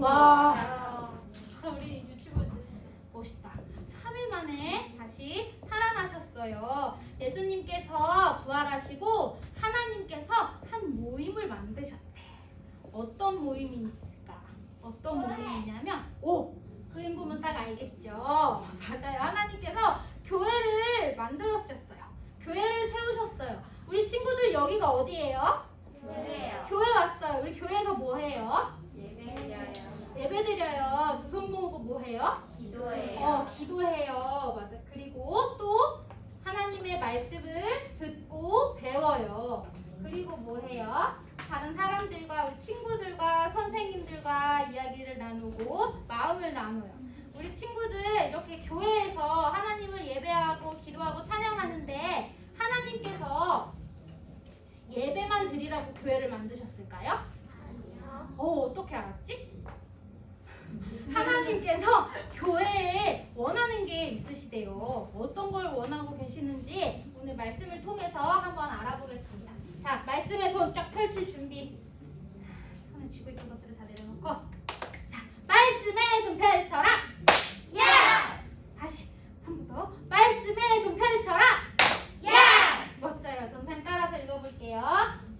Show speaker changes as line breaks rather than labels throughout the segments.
와. 아, 우리 유치부 멋있다. 3일 만에 다시 살아나셨어요. 예수님께서 부활하시고 하나님께서 한 모임을 만드셨대. 어떤 모임입니까? 어떤 모임이냐면 오 그림 보면 딱 알겠죠. 맞아요. 하나님께서 교회를 만들었었어요. 교회를 세우셨어요. 우리 친구들 여기가 어디예요?
교회요.
교회 왔어요. 우리 교회에서 뭐 해요?
예배드려요.
예배 드려요. 두 손 모으고 뭐 해요?
기도해요.
어, 기도해요. 맞아. 그리고 또 하나님의 말씀을 듣고 배워요. 그리고 뭐 해요? 다른 사람들과 우리 친구들과 선생님들과 이야기를 나누고 마음을 나눠요. 우리 친구들 이렇게 교회에서 하나님을 예배하고 기도하고 찬양하는데 하나님께서 예배만 드리라고 교회를 만드셨을까요?
아니요.
어, 어떻게 알았지? 하나님께서 교회에 원하는 게 있으시대요. 어떤 걸 원하고 계시는지 오늘 말씀을 통해서 한번 알아보겠습니다. 자, 말씀의 손 쫙 펼칠 준비. 손에 쥐고 있던 것들을 다 내려놓고. 자, 말씀의 손 펼쳐라. 야! 다시 한 번 더. 말씀의 손 펼쳐라. 야! 멋져요. 전쌤 따라서 읽어볼게요.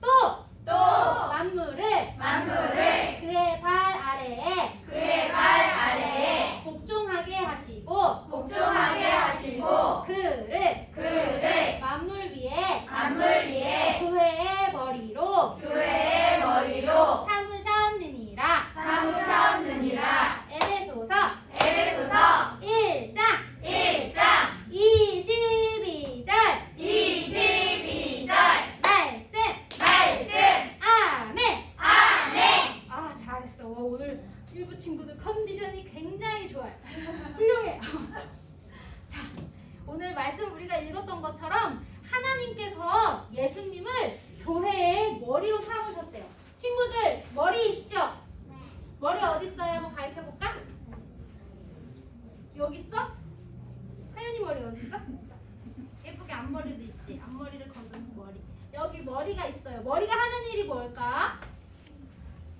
또
또
만물을
만물을
그의 발 아래에
그의 발 아래에
복종하게 하시고
복종하게 하시고
그를
그를
만물 위에
만물 위에
교회의 머리로
교회의 머리로
삼으셨느니라
삼으셨느니라.
에베소서
에베소서
1장
1장
22절
22절
말씀
말씀
아멘
아멘
아 잘했어 와, 오늘 일부 친구들 컨디션이 굉장히 좋아요 훌륭해요 자 말씀 우리가 읽었던 것처럼 하나님께서 예수님을 교회의 머리로 삼으셨대요 친구들 머리 있죠? 머리 어디 있어요? 한번 가르쳐 볼까? 여기 있어? 하윤이 머리 어디 있어? 예쁘게 앞머리도 있지 앞머리를 거둔 머리 여기 머리가 있어요 머리가 하는 일이 뭘까?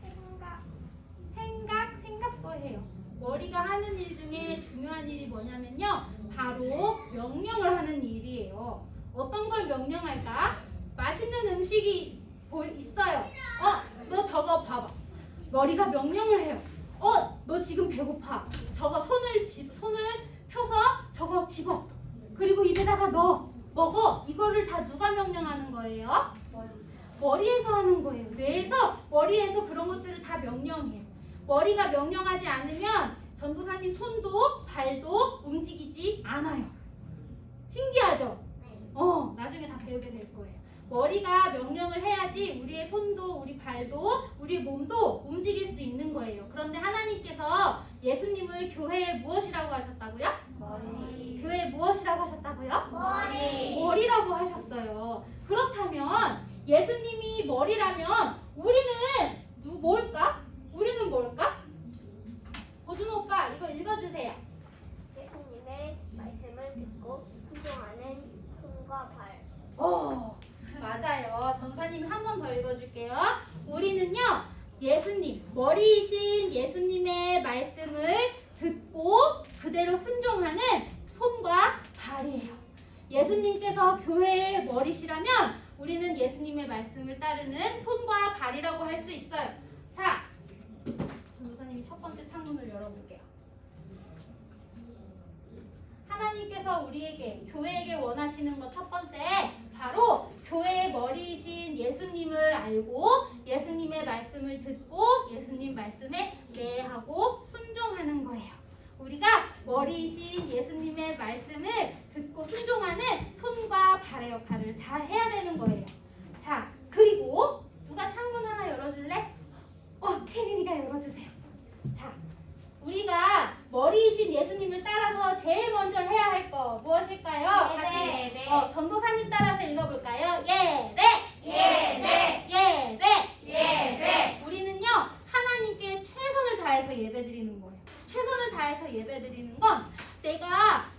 생각
생각, 생각도 해요. 머리가 하는 일 중에 중요한 일이 뭐냐면요. 바로 명령을 하는 일이에요. 어떤 걸 명령할까? 맛있는 음식이 보, 있어요. 어, 너 저거 봐봐. 머리가 명령을 해요. 어, 너 지금 배고파. 저거 손을 지, 손을 펴서 저거 집어. 그리고 입에다가 넣어. 먹어. 이거를 다 누가 명령하는 거예요? 머리에서 하는 거예요. 뇌에서 머리에서 그런 것들을 다 명령해요. 머리가 명령하지 않으면 전도사님 손도 발도 움직이지 않아요. 신기하죠? 어, 나중에 다 배우게 될 거예요. 머리가 명령을 해야지 우리의 손도 우리 발도 우리 몸도 움직일 수 있는 거예요. 그런데 하나님께서 예수님을 교회에 무엇이라고 하셨다고요?
머리
교회에 무엇이라고 하셨다고요?
머리
머리라고 하셨어요. 그렇다면 예수님이 머리라면 우리는 누 뭘까? 우리는 뭘까? 보준호 오빠 이거 읽어주세요.
예수님의 말씀을 듣고 순종하는 손과 발
어 맞아요. 전사님 한번 더 읽어줄게요. 우리는요 예수님 머리이신 예수님의 말씀을 듣고 그대로 순종하는 손과 발이에요. 예수님께서 교회의 머리시라면 우리는 예수님의 말씀을 따르는 손과 발이라고 할 수 있어요. 자, 번째 창문을 열어볼게요. 하나님께서 우리에게 교회에게 원하시는 것 첫 번째 바로 교회의 머리이신 예수님을 알고 예수님의 말씀을 듣고 예수님 말씀에 내하고 순종하는 거예요. 우리가 머리이신 예수님의 말씀을 듣고 순종하는 손과 발의 역할을 잘 해야 되는 거예요. 자, 그리고 누가 창문 하나 열어줄래? 어, 채린이가 열어주세요. 자, 우리가 머리이신 예수님을 따라서 제일 먼저 해야 할 거 무엇일까요?
네, 네,
같이 예배. 어, 전도사님 따라서 읽어볼까요? 예배. 예배. 예배.
예배.
우리는요 하나님께 최선을 다해서 예배드리는 거예요. 최선을 다해서 예배드리는 건 내가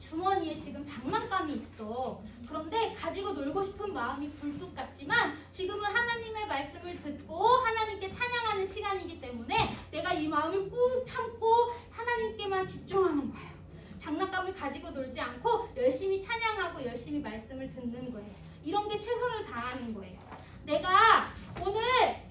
주머니에 지금 장난감이 있어. 그런데 가지고 놀고 싶은 마음이 불뚝 같지만 지금은 하나님의 말씀을 듣고 하나님께 찬양하는 시간이기 때문에 내가 이 마음을 꾹 참고 하나님께만 집중하는 거예요. 장난감을 가지고 놀지 않고 열심히 찬양하고 열심히 말씀을 듣는 거예요. 이런 게 최선을 다하는 거예요. 내가 오늘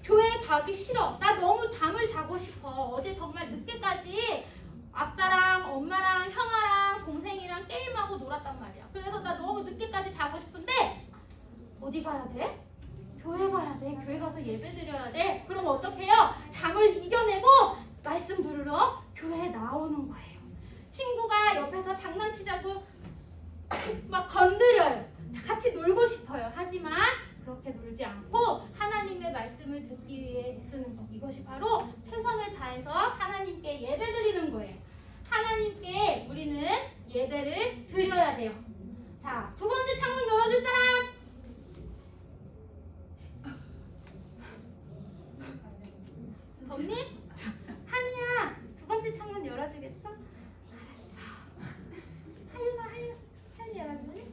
교회 가기 싫어. 나 너무 잠을 자고 싶어. 어제 정말 늦게까지 아빠랑 엄마랑 형아랑 동생이랑 게임하고 놀았단 말이야. 그래서 나 너무 늦게까지 자고 싶은데 어디 가야 돼? 교회 가야 돼. 교회 가서 예배 드려야 돼. 그럼 어떡해요? 잠을 이겨내고 말씀 들으러 교회에 나오는 거예요. 친구가 옆에서 장난치자고 막 건드려요. 같이 놀고 싶어요. 하지만 그렇게 놀지 않고 하나님의 말씀을 듣기 위해 쓰는 것. 이것이 바로 최선을 다해서 하나님께 예배 드리는 거예요. 하나님께 우리는 예배를 드려야 돼요. 자, 두 번째 창문 열어줄 사람. 덤님? 자, 한이야, 두 번째 창문 열어주겠어? 알았어. 하윤아, 하윤, 하윤이 열어줄래?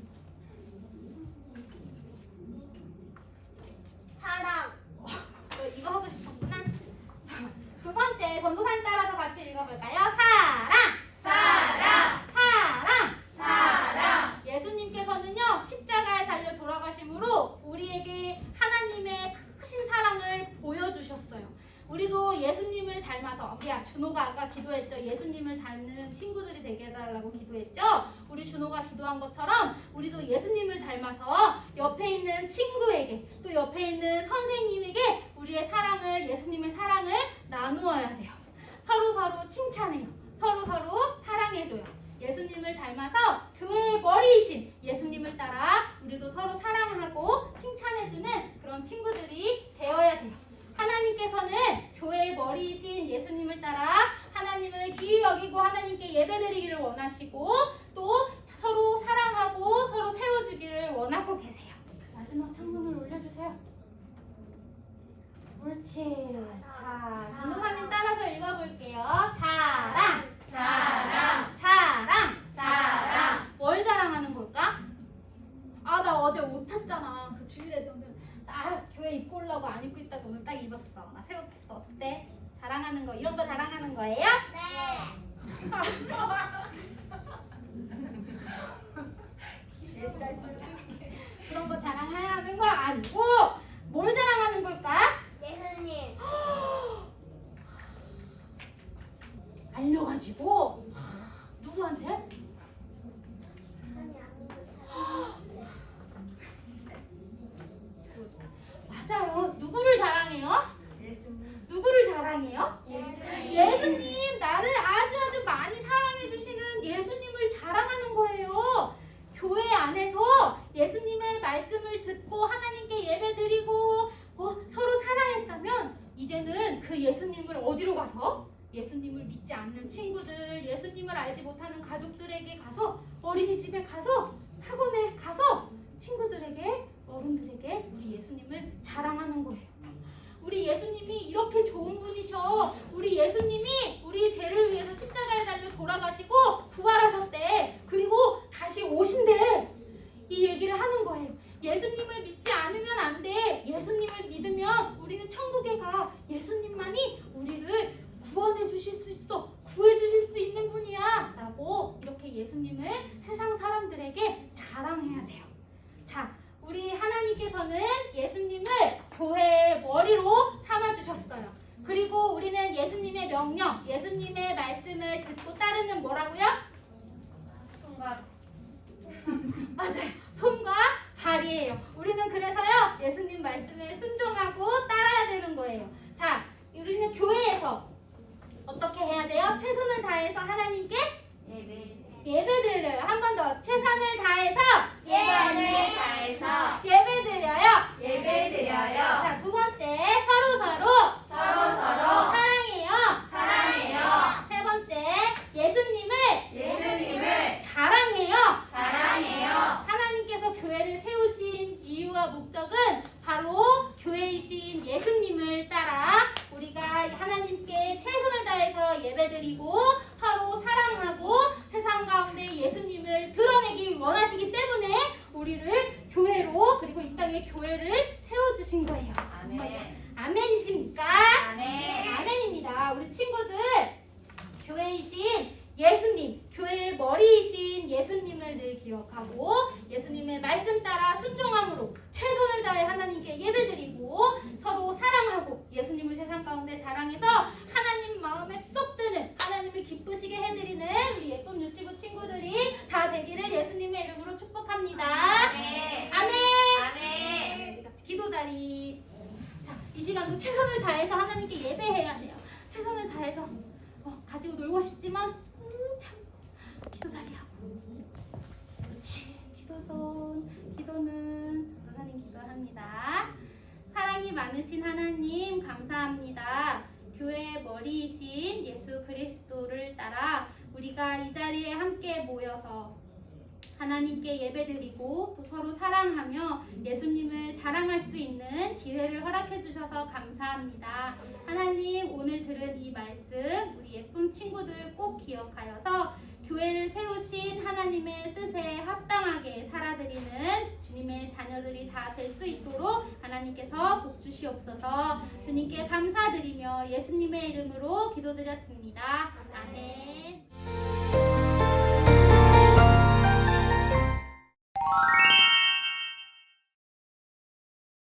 사랑.
너 이거 하고 싶었구나. 자, 두 번째 전도사님 따라서 같이 읽어볼까요? 사랑,
사랑.
사랑,
사랑.
예수님께서는요 십자가에 달려 돌아가심으로 우리에게 하나님의 크신 사랑을 보여주셨어요. 예수님을 닮아서 미안 준호가 아까 기도했죠. 예수님을 닮는 친구들이 되게 해달라고 기도했죠. 우리 준호가 기도한 것처럼 우리도 예수님을 닮아서 옆에 있는 친구에게 또 옆에 있는 선생님에게 우리의 사랑을 예수님의 사랑을 나누어야 돼요. 서로 서로 칭찬해요. 서로 서로 사랑해줘요. 예수님을 닮아서 교회의 머리이신 예수님을 따라 우리도 서로 사랑하고 칭찬해주는 그런 친구들이 되어야 돼요. 하나님께서는 교회의 머리이신 예수님을 따라 하나님을 귀히 여기고 하나님께 예배드리기를 원하시고 또 서로 사랑하고 서로 세워주기를 원하고 계세요. 마지막 창문을 올려주세요. 옳지. 자, 전도사님 따라서 읽어볼게요. 자랑,
자랑.
자랑,
자랑.
뭘 자랑하는 걸까? 아, 나 어제 옷 샀잖아. 그래서 주일에 오늘 딱 교회 입고 오려고 안 입고 있다가 오늘 딱 입었어. 나새옷 샀어. 어때? 자랑하는 거, 이런 거 자랑하는 거예요?
네.
그런 거 자랑하는 거 아니고 뭘 자랑하는 걸까?
예수님.
알려가지고 누구한테?
아니 아니.
맞아요. 누구를 자랑해요? 누구를 자랑해요? 예수님 나를 아주 아주 많이 사랑해 주시는 예수님을 자랑하는 거예요. 교회 안에서 예수님의 말씀을 듣고 하나님께 예배드리고 어, 서로 사랑했다면 이제는 그 예수님을 어디로 가서 예수님을 믿지 않는 친구들, 예수님을 알지 못하는 가족들에게 가서 어린이집에 가서 학원에 가서 친구들에게 어른들에게 우리 예수님을 자랑하는 거예요. 우리 예수님이 이렇게 좋은 분이셔. 우리 예수님이 우리 죄를 위해서 십자가에 달려 돌아가시고 부활하셨대. 그리고 다시 오신대. 이 얘기를 하는 거예요. 예수님을 믿지 않으면 안 돼. 예수님을 믿으면 우리는 천국에 가. 예수님만이 우리를 구원해 주실 수 있어. 구해 주실 수 있는 분이야. 라고 이렇게 예수님을 세상 사람들에게 자랑해야 돼요. 자, 우리 하나님께서는 예수님을 교회의 머리로 삼아 주셨어요. 그리고 우리는 예수님의 명령, 예수님의 말씀을 듣고 따르는 뭐라고요? 손과 맞아요. 손과 발이에요. 우리는 그래서요 예수님 말씀에 순종하고 따라야 되는 거예요. 자, 우리는 교회에서 어떻게 해야 돼요? 최선을 다해서 하나님께 예배드려요. 한 번 더 최선을 다해서 예배드려요.
예배드려요.
자, 두 번째 우리를 교회로 그리고 이 땅의 교회를 시간도 최선을 다해서 하나님께 예배해야 돼요. 최선을 다해서 어, 가지고 놀고 싶지만 꾹 참고 기도다리 하고. 그렇지. 기도손. 기도는 하나님 기도합니다. 사랑이 많으신 하나님 감사합니다. 교회의 머리이신 예수 그리스도를 따라 우리가 이 자리에 함께 모여서 하나님께 예배드리고 또 서로 사랑하며 예수님을 자랑할 수 있는 기회를 허락해 주셔서 감사합니다. 하나님 오늘 들은 이 말씀 우리 예쁜 친구들 꼭 기억하여서 교회를 세우신 하나님의 뜻에 합당하게 살아드리는 주님의 자녀들이 다 될 수 있도록 하나님께서 복 주시옵소서 주님께 감사드리며 예수님의 이름으로 기도드렸습니다. 아멘.